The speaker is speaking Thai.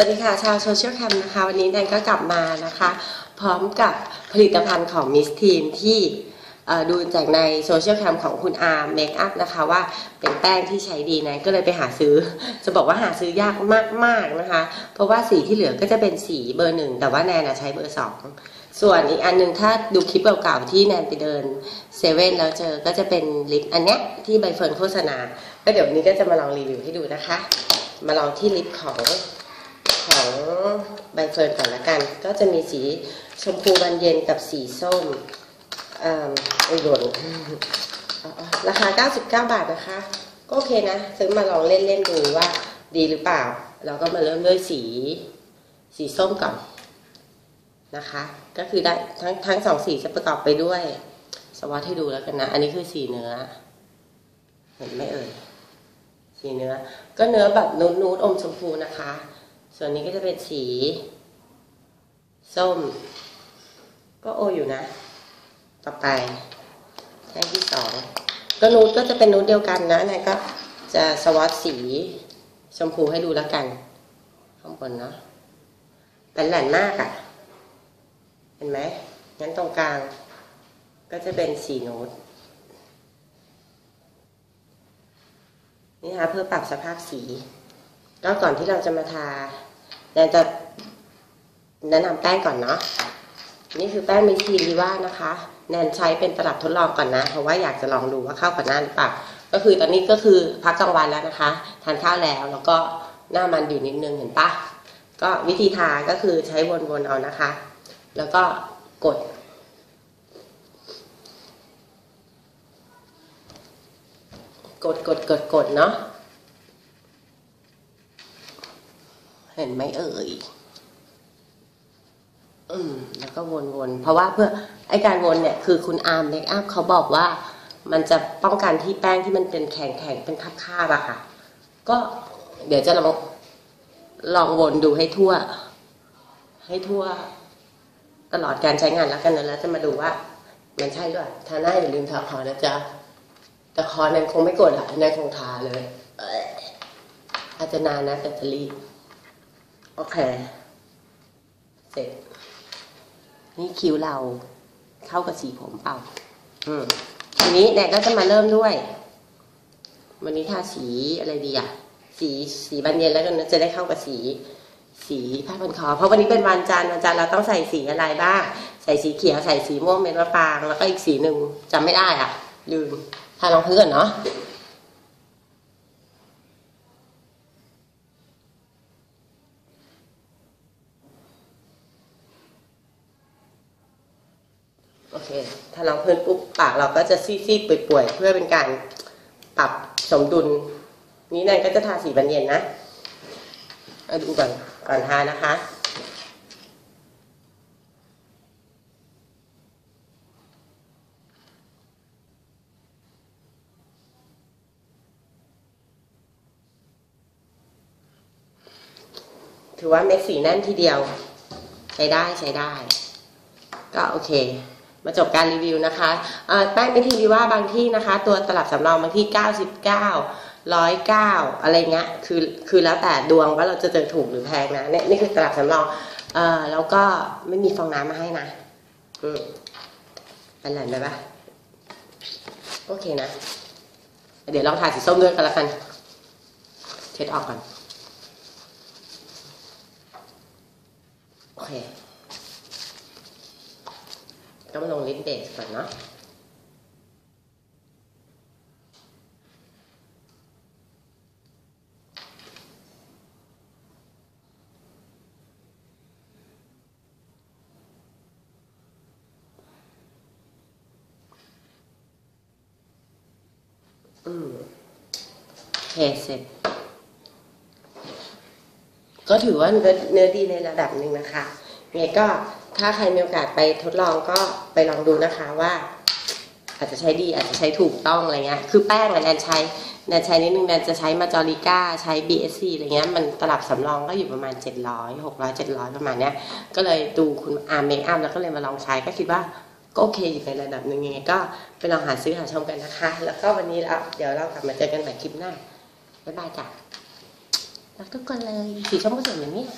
วัสดีค่ะ ชาวโซเชียลแคมนะคะ วันนี้แนนก็กลับมานะคะ พร้อมกับผลิตภัณฑ์ของมิสทีนที่ดูจากในโซเชียลแคมของคุณอาร์เมคอัพนะคะว่าเป็นแป้งที่ใช้ดีนะ ก็เลยไปหาซื้อ จะบอกว่าหาซื้อยากมาก ๆ นะคะ เพราะว่าสีที่เหลือก็จะเป็นสีเบอร์หนึ่ง แต่ว่าแนนอะใช้เบอร์สองส่วนอีกอันหนึ่งถ้าดูคลิปเก่าๆที่แนนไปเดินเซเว่นแล้วเจอก็จะเป็นลิปอันเนี้ยที่ใบเฟิร์นโฆษณาก็เดี๋ยววันนี้ก็จะมาลองรีวิวให้ดูนะคะ มาลองที่ลิปของ ของใบเฟิร์นก่อนละกัน ก็จะมีสีชมพูบานเย็นกับสีส้มอ่อ้ยหล่นเอาเอาราคา 99 บาทนะคะ ก็โอเคนะ ซื้อมาลองเล่นๆดูว่าดีหรือเปล่า เราก็มาเริ่มด้วยสีสีส้มก่อนนะคะ ก็คือได้ทั้งทั้งสองสีจะประกอบไปด้วยสวอตให้ดูแล้วกันนะ อันนี้คือสีเนื้อ เห็นไหมเอ่ยสีเนื้อ ก็เนื้อแบบนูดๆอมชมพูนะคะ ส่วนนี้ก็จะเป็นสี ส้ม ก็โออยู่นะ ต่อไปแท่งที่สองก็นูดก็จะเป็นนูดเดียวกันนะนายก็จะสวอตสีชมพูให้ดูแล้วกัน ข้างบนเนาะเป็นแหลนมากอะ่ะ เห็นไหมงั้นตรงกลาง ก็จะเป็นสีนูดนี่นะคะเพื่อปรับสภาพสี ก็ก่อนที่เราจะมาทา แนนจะแนะนำแป้งก่อนเนาะนี่คือแป้งมิสทีรีว่านะคะ แนนใช้เป็นตลับทดลองก่อนนะ เพราะว่าอยากจะลองดูว่าเข้ากับหน้าหรือเปล่าก็คือตอนนี้ก็คือพักกลางวันแล้วนะคะ ทานข้าวแล้วแล้วก็หน้ามันอยู่นิดนึงเห็นปะก็วิธีทาก็คือใช้วนๆเอานะคะ แล้วก็กด กดกดกดกดเนาะ เห็นไหมเอ่ยอืมแล้วก็วนๆ เพราะว่าเพื่อไอการวนเนี่ยคือคุณอาร์มเมคอัพเขาบอกว่า มันจะป้องกันที่แป้งที่มันเป็นแข็งๆเป็นคาบๆอะค่ะ ก็เดี๋ยวจะลองลองวนดูให้ทั่ว ให้ทั่ว ตลอดการใช้งานแล้วกันนะแล้วจะมาดูว่า มันใช่ด้วยทาหน้าอย่าลืมทาคอนะจ๊ะแต่คอนั้นคงไม่กดอะนั้นคงทาเลยเอ้ยอาจจะนานนะแต่จะรีบ โอเค เสร็จ นี่คิ้วเราเข้ากับสีผมเปล่า อืมทีนี้แนนก็จะมาเริ่มด้วย วันนี้ทาสีอะไรดีอะสีสีบานเย็นแล้วกันนะจะได้เข้ากับสี สีผ้าพันคอ เพราะวันนี้เป็นวันจันทร์วันจันทร์เราต้องใส่สีอะไรบ้างใส่สีเขียวใส่สีม่วงเม็ดมะปรางแล้วก็อีกสีหนึ่งจำไม่ได้อะลืมทารองพื้นก่อนเนาะ เค ถ้าเราเพิ่นปุ๊บปากเราก็จะซีดๆป่วยๆเพื่อเป็นการปรับสมดุล นี้นายก็จะทาสีบานเย็นนะเอาดูก่อนก่อนทานะคะถือว่าเม็ดสีแน่นทีเดียว ใช้ได้ใช้ได้ ก็โอเค มาจบการรีวิวนะคะแป้งเป็นทีวีว่าบางที่นะคะ ตัวตลับสำรองบางที่ 99 109อะไรเงี้ยคือคือแล้วแต่ดวงว่าเราจะเจอถูกหรือแพงนะเนี่ยนี่คือตลับสำรองเอ่อแล้วก็ไม่มีฟองน้ำมาให้นะอืมเป็นไรไหมปะโอเคนะ เดี๋ยวลองถ่ายสีส้มด้วยกันละกันเช็ดออกก่อน โอเค ก็มาลงลิปเบสก่อนเนาะอืมโอเคเสร็จ ก็ถือว่าเนื้อดีในระดับหนึ่งนะคะงไงก็ ถ้าใครมีโอกาสไปทดลองก็ไปลองดูนะคะว่า อาจจะใช้ดีอาจจะใช้ถูกต้องอะไรเงี้ยคือแป้งอะแนนใช้แนนใช้นิดนึงแนนจะใช้มาจอริก้าใช้ BSC อะไรเงี้ยมันตลับสำรองก็อยู่ประมาณ 700 600 700 ประมาณเนี้ยก็เลยดูคุณอาร์เมคอัพแล้วก็เลยมาลองใช้ก็คิดว่าก็โอเคอยู่ในระดับหนึ่งยังไงก็ไปลองหาซื้อหาชมกันนะคะ แล้วก็วันนี้แล้วเดี๋ยวเรากลับมาเจอกันใหม่คลิปหน้าบ๊ายบายจ้ะรักทุกคนเลยสีชมพูสวยเหมือนเนี่ย